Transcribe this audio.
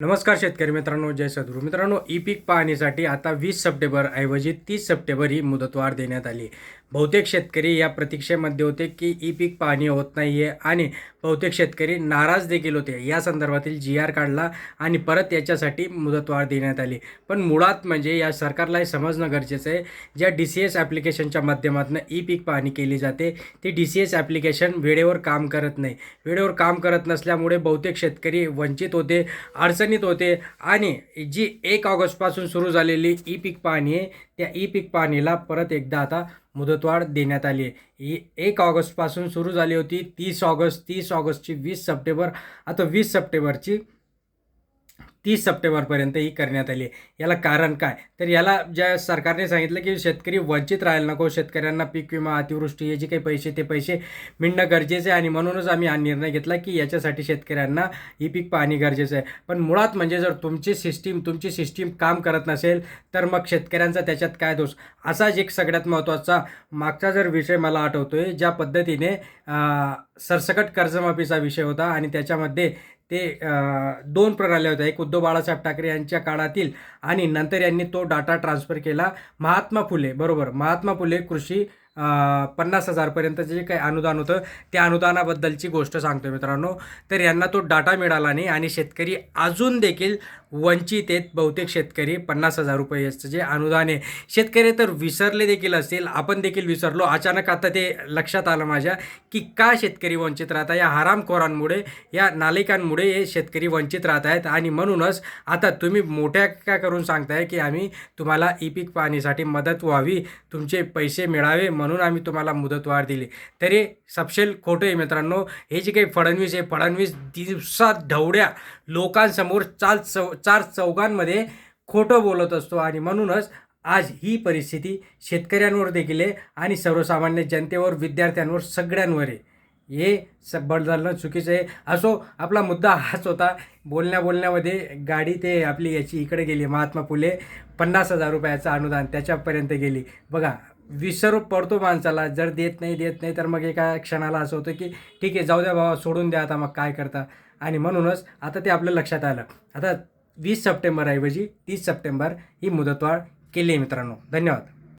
नमस्कार शेतकरी मित्रांनो जय सद्गुरू. मित्रांनो ई पीक पाहणीसाठी आता वीस सप्टेंबर ऐवजी तीस सप्टेंबर ही मुदतवाढ देण्यात आली. बहुतेक शेतकरी या प्रतीक्षेमध्ये होते की ई पीक पाहणी होत नाही आहे आणि बहुतेक शेतकरी नाराज देखील होते. या संदर्भातील जी आर काढला आणि परत याच्यासाठी मुदतवाढ देण्यात आली. पण मुळात म्हणजे या सरकारला हे समजणं गरजेचं आहे. ज्या डी सी एस ॲप्लिकेशनच्या माध्यमातून ई पीक पाहणी केली जाते ती डी सी एस ॲप्लिकेशन वेळेवर काम करत नाही. वेळेवर काम करत नसल्यामुळे बहुतेक शेतकरी वंचित होते अडचणीत होते आणि जी एक ऑगस्टपासून सुरू झालेली ई पीक पाहणी आहे त्या ई पीक पाहणीला परत एकदा आता मुदतवाढ देण्यात आली आहे. ही एक ऑगस्टपासून सुरू झाली होती. तीस ऑगस्ट तीस ऑगस्टची वीस सप्टेंबर. आता वीस सप्टेंबरची तीस सप्टेंबरपर्यंत ही करण्यात आली आहे. याला कारण काय? तर याला ज्या सरकारने सांगितलं की शेतकरी वंचित राहायला नको शेतकऱ्यांना पीक विमा अतिवृष्टी हे जे काही पैसे ते पैसे मिळणं गरजेचं आहे. आणि म्हणूनच आम्ही हा निर्णय घेतला की याच्यासाठी शेतकऱ्यांना ही पीक पाहणी गरजेचं आहे. पण मुळात म्हणजे जर तुमची सिस्टीम तुमची सिस्टीम काम करत नसेल तर मग शेतकऱ्यांचा त्याच्यात काय दोष? असाच एक सगळ्यात महत्त्वाचा मागचा जर विषय मला आठवतो आहे ज्या पद्धतीने सरसकट कर्जमाफीचा विषय होता आणि त्याच्यामध्ये ते दोन प्रणाल्या होत्या एक उद्धव बाळासाहेब ठाकरे यांच्या काळातील आणि नंतर यांनी तो डाटा ट्रान्सफर केला महात्मा फुले. बरोबर. महात्मा फुले कृषी पन्नास हजारपर्यंतचं जे काही अनुदान होतं त्या अनुदानाबद्दलची गोष्ट सांगतो मित्रांनो. तर यांना तो डाटा मिळाला नाही आणि शेतकरी अजून देखील वंचित आहेत बहुतेक शेतकरी पन्नास हजार रुपयाचं जे अनुदान आहे. शेतकरी तर विसरले देखील असतील आपण देखील विसरलो. अचानक आता ते लक्षात आलं माझ्या की का शेतकरी वंचित राहतात या हरामखोरांमुळे या नालिकांमुळे हे शेतकरी वंचित राहत आहेत. आणि म्हणूनच आता तुम्ही मोठ्या काय करून सांगताय की आम्ही तुम्हाला ई पीक पाहणीसाठी मदत व्हावी तुमचे पैसे मिळावे म्हणून आम्ही तुम्हाला मुदतवाढ दिली. तरी सपशेल खोटं आहे मित्रांनो. हे जे काही फडणवीस आहे फडणवीस दिवसात ढवड्या लोकांसमोर चाल चौ चार चौघांमध्ये खोटं बोलत असतो आणि म्हणूनच आज ही परिस्थिती शेतकऱ्यांवर देखील आहे आणि सर्वसामान्य जनतेवर विद्यार्थ्यांवर सगळ्यांवर आहे. हे सबळ झालं चुकीचं आहे. असो आपला मुद्दा हाच होता बोलण्या बोलण्यामध्ये गाडी ते आपली याची इकडे गेली महात्मा फुले पन्नास हजार रुपयाचं अनुदान त्याच्यापर्यंत गेली. बघा विसर पडतो माणसाला जर देत नाही देत नाही तर मग एका क्षणाला असं होतं की ठीक आहे जाऊ द्या बाबा सोडून द्या आता मग काय करता? आणि म्हणूनच आता ते आपल्या लक्षात आलं. आता वीस सप्टेंबरऐवजी तीस सप्टेंबर ही मुदतवाढ केली आहे मित्रांनो. धन्यवाद.